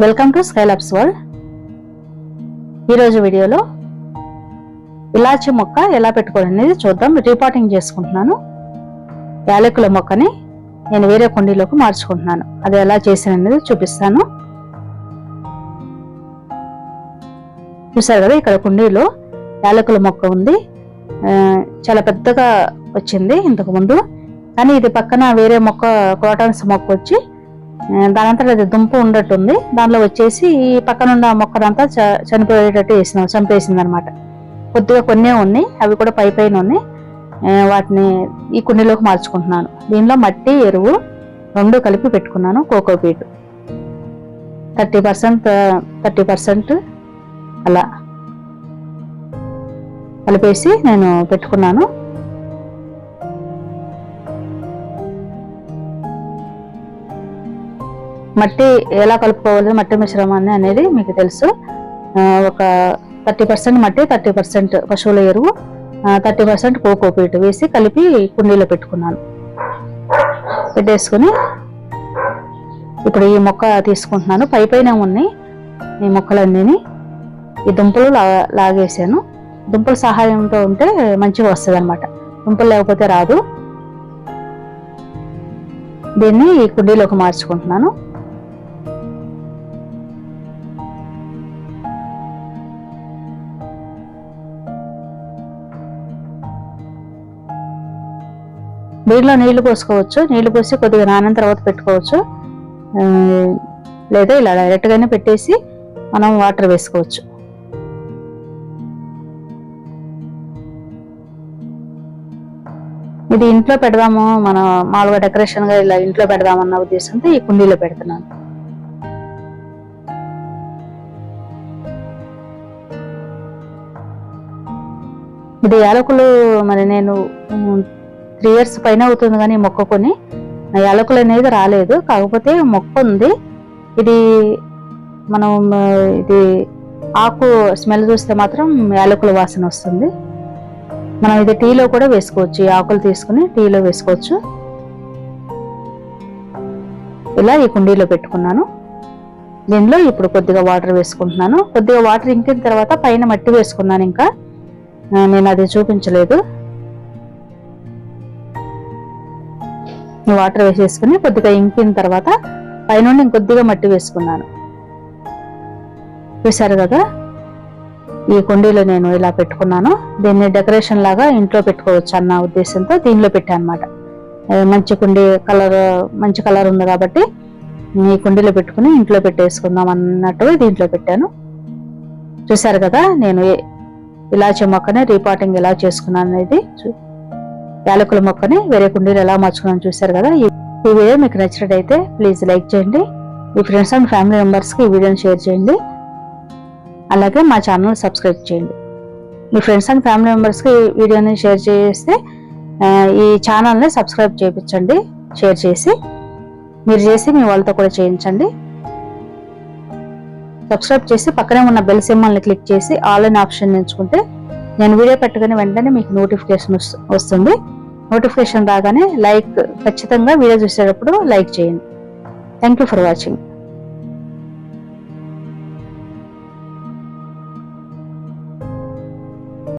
Welcome to Skylabs world ఈరోజు వీడియోలో ఇలాచి మొక్క ఎలా పెట్టుకోవాలి అనేది చూద్దాం. రీపాటింగ్ చేసుకుంటున్నాను. యాలకుల మొక్కని నేను వేరే కుండీలోకి మార్చుకుంటున్నాను. అది ఎలా చేశాను అనేది చూపిస్తాను. చూసారు కదా ఇక్కడ కుండీలో యాలకుల మొక్క ఉంది. చాలా పెద్దగా వచ్చింది ఇంతకుముందు కానీ ఇది పక్కన వేరే మొక్క క్రోటాన్స్ మొక్క వచ్చి దానంతా దానంతట అది దుంప ఉండట్టుంది. దానిలో వచ్చేసి ఈ పక్కన ఉన్న మొక్కనంతా చ- చనిపోయేటట్టు వేసినాం చంపేసింది అనమాట కొద్దిగా కొన్నే ఉన్నాయి అవి కూడా పై పైన ఉన్నాయి. వాటిని ఈ కుండీలోకి మార్చుకుంటున్నాను. దీనిలో మట్టి ఎరువు రెండు కలిపి పెట్టుకున్నాను cocopeat thirty percent thirty percent అలా కలిపేసి నేను పెట్టుకున్నాను. మట్టి ఎలా కలుపుకోవాలి మట్టి మిశ్రమాన్ని అనేది మీకు తెలుసు. ఒక థర్టీ పర్సెంట్ మట్టి థర్టీ పర్సెంట్ పశువుల ఎరువు థర్టీ పర్సెంట్ కోకోపీట్ వేసి కలిపి కుండీలో పెట్టుకున్నాను. పెట్టేసుకుని ఇప్పుడు ఈ మొక్క తీసుకుంటున్నాను. పై పైన ఉన్నాయి ఈ మొక్కలన్నీ ఈ దుంపలు లా లాగేసాను. దుంపల సహాయంతో ఉంటే మంచిగా వస్తుంది అనమాట దుంపలు లేకపోతే రాదు. దీన్ని ఈ కుండీలోకి మార్చుకుంటున్నాను. దీనిలో నీళ్ళు పోసుకోవచ్చు. నీళ్ళు పోసి కొద్దిగా నానిన తర్వాత పెట్టుకోవచ్చు. లేదా ఇలా డైరెక్ట్గానే పెట్టేసి మనం వాటర్ వేసుకోవచ్చు. ఇది ఇంట్లో పెడదాము. మన మామూలుగా డెకరేషన్గా ఇలా ఇంట్లో పెడదామన్న ఉద్దేశంతో ఈ కుండీలో పెడుతున్నాను. ఇది యాలకులు. మరి నేను త్రీ ఇయర్స్ పైన అవుతుంది కానీ ఈ మొక్క కొని. ఆ యాలకులు అనేది రాలేదు. కాకపోతే మొక్క ఉంది. ఇది మనం ఇది ఆకు స్మెల్ చూస్తే మాత్రం యాలకుల వాసన వస్తుంది. మనం ఇది టీలో కూడా వేసుకోవచ్చు. ఈ ఆకులు తీసుకుని టీలో వేసుకోవచ్చు. ఇలా ఈ కుండీలో పెట్టుకున్నాను. దీనిలో ఇప్పుడు కొద్దిగా వాటర్ వేసుకుంటున్నాను. కొద్దిగా వాటర్ ఇంకిన తర్వాత పైన మట్టి వేసుకున్నాను ఇంకా. నేను అది చూపించలేదు. వాటర్ వేసేసుకుని కొద్దిగా ఇంకిన తర్వాత పైనుండి ఇంకొద్దిగా మట్టి వేసుకున్నాను. చూసారు కదా? ఈ కుండీలో నేను ఇలా పెట్టుకున్నాను. దీన్ని డెకరేషన్ లాగా ఇంట్లో పెట్టుకోవచ్చు అన్న ఉద్దేశంతో దీనిలో పెట్టాను అనమాట మంచి కుండీ కలర్ మంచి కలర్ ఉంది కాబట్టి ఈ కుండీలో పెట్టుకుని ఇంట్లో పెట్టేసుకుందాం అన్నట్టుగా దీంట్లో పెట్టాను. చూసారు కదా? నేను ఏ- ఇలాచి మొక్కనే రీపాటింగ్ ఎలా చేసుకున్నాను అనేది చూ- యాలకుల మొక్కని వేరే కుండీలు ఎలా మార్చుకున్నాను చూసారు కదా. ఈ వీడియో మీకు నచ్చినట్టయితే ప్లీజ్ లైక్ చేయండి. మీ ఫ్రెండ్స్ అండ్ ఫ్యామిలీ మెంబర్స్కి ఈ వీడియోని షేర్ చేయండి. అలాగే మా ఛానల్ సబ్స్క్రైబ్ చేయండి. మీ ఫ్రెండ్స్ అండ్ ఫ్యామిలీ మెంబర్స్కి ఈ వీడియోని షేర్ చేస్తే ఈ ఛానల్ని సబ్స్క్రైబ్ చేయించండి షేర్ చేసి మీరు చేసి మీ వాళ్ళతో కూడా చేయించండి. సబ్స్క్రైబ్ చేసి పక్కనే ఉన్న బెల్ సింబల్ని క్లిక్ చేసి ఆల్ ఆప్షన్ ఎంచుకుంటే నేను వీడియో పెట్టగానే వెంటనే మీకు నోటిఫికేషన్ వస్తుంది. నోటిఫికేషన్ రాగానే లైక్ ఖచ్చితంగా వీడియో చూసేటప్పుడు లైక్ చేయండి. Thank you for watching